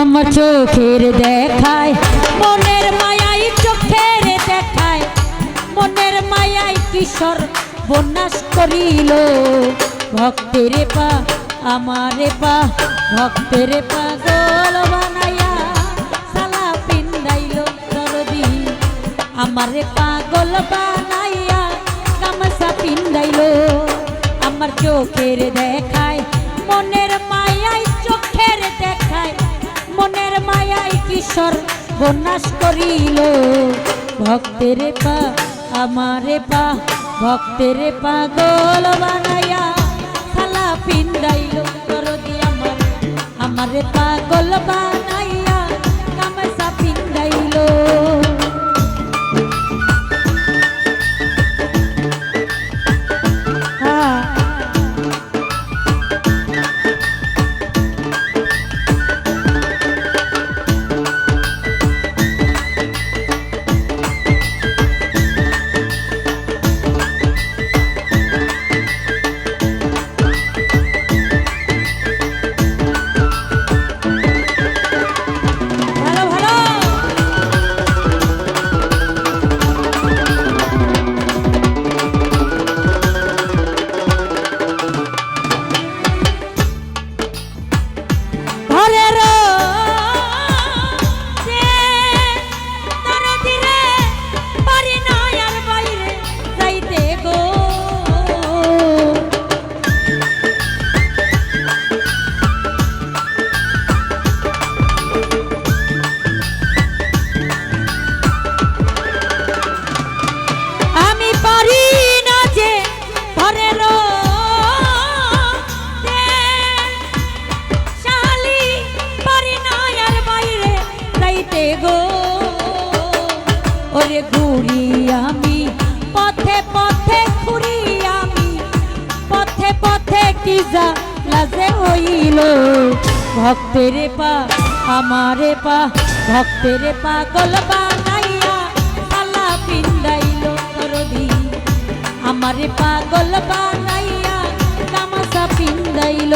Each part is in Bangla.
আমার চোখের দেখায়, মনের মায়াই চোখের দেখায়। মনের মায়াই কিশোর বন্যাস করিল, ভক্তের পা, আমারে পা, ভক্তের পাগল বানাইয়া সালা পিন্দাইল দরদি। আমারে পাগল বানাইয়া গামছা পিন্দাইল, আমার চোখের দেখায়, মনের মায়াই চোখের দেখায় মনের মায়াই কিশোর বন্যাস করিল। ভক্তের পা, আমারে পা, ভক্তের পাগল বানাইয়া খালা পিন্দাইল দি আমার, আমারে পাগল বানাইয়া। গো। ওরে ঘুরি আমি, পথে পথে ঘুরি আমি, পথে পথে কি যা লাজে হইল। ভক্তের পা, আমারে পা, ভক্তের পাগল বানাইয়া পালা পিন্দাইল করদি আমারে পাগল বানাইয়া গামছা পিন্দাইল।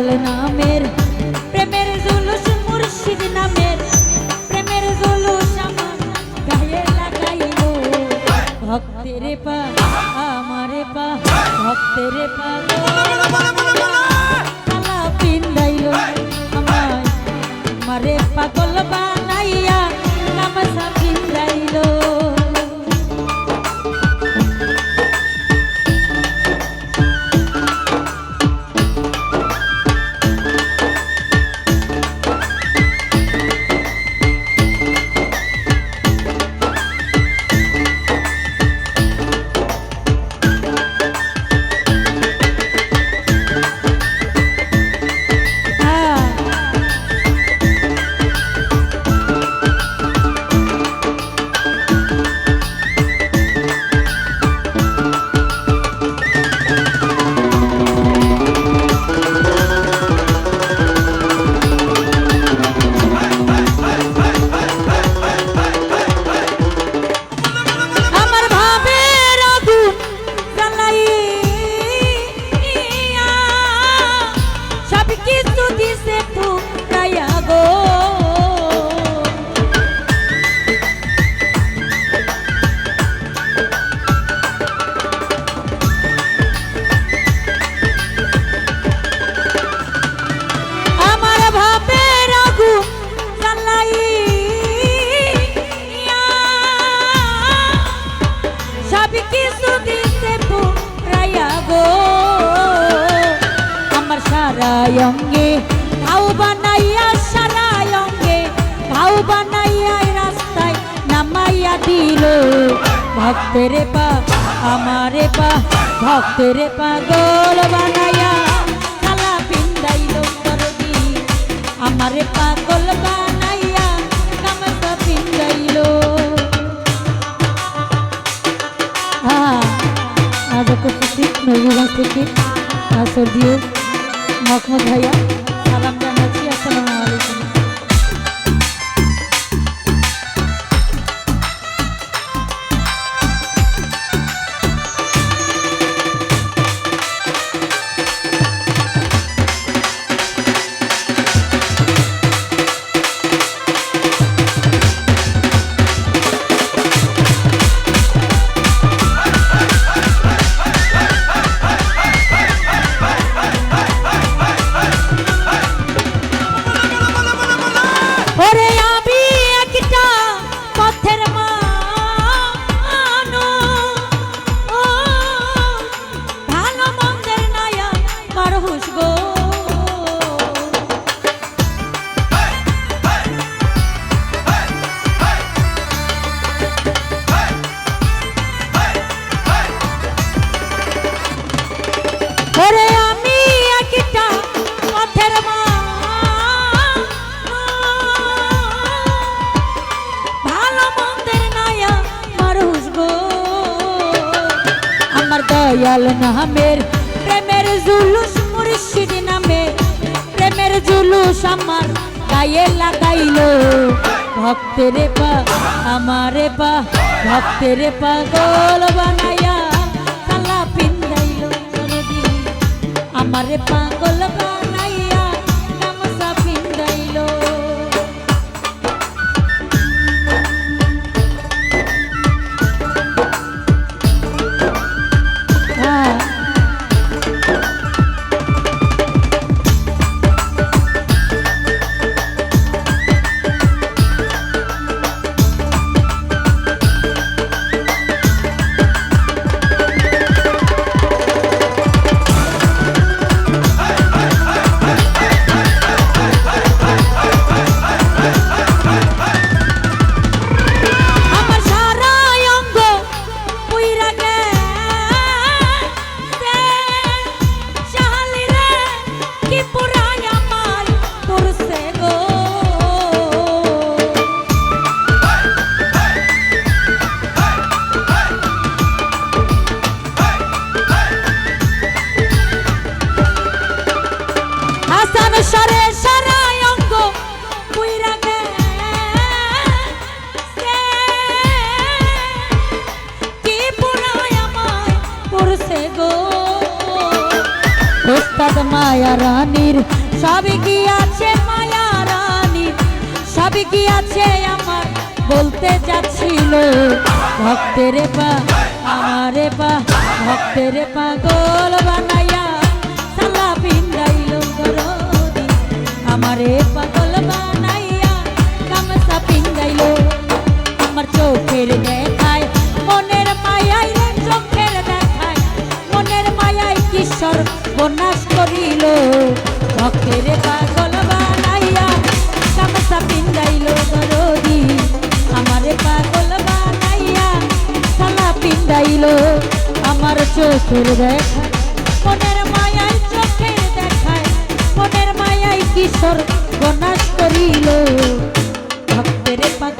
দয়াল নামের প্রেমের জুলুস মুর্শিদ নামের প্রেমের জুলুস আমার গায়ে লাগাইল। ভক্তের পা আমারে পা ভক্তের পা। দিল। ভক্তের পা, আমারে পা, ভক্তের পাগল বানাইয়া কালা পিন্দাইল দরদি আমারে পাগল বানাইয়া গামছা পিন্দাইল। আজ উপস্থিত নবীগঞ্জ থেকে আসর দিয়ে মহম্মদ ভাইয়া ওরে আমি একটা পথের ভালো মন্দের নায়া মানুষ গো। আমার দয়াল নামের প্রেমের জুলুস মুর্শিদ নামে, প্রেমের জুলুস আমার গায়ে লাগাইলো। ভক্তের পা, আমারে পা, ভক্তের পাগল বানাইয়া আমারে পাগল বানাইয়া সবই কি আছে মায়া রানীর সবই কি আছে আমার? বলতে যাচ্ছিল, ভক্তের পা, আমারে পা, ভক্তের পাগল বানাইয়া সালা পিন্দাইল আমারে পাগল বানাইয়া গামছা পিন্দাইল আমার চোখের দেখায়, মনের মায়াই চোখের দেখায়। মনের মায়াই কিশোর বনাশ চোখের দেখায় মনের মায়ায় চোখের দেখায় মনের মায়ায় কিশোর গনাশ করিল। ভক্তের পাত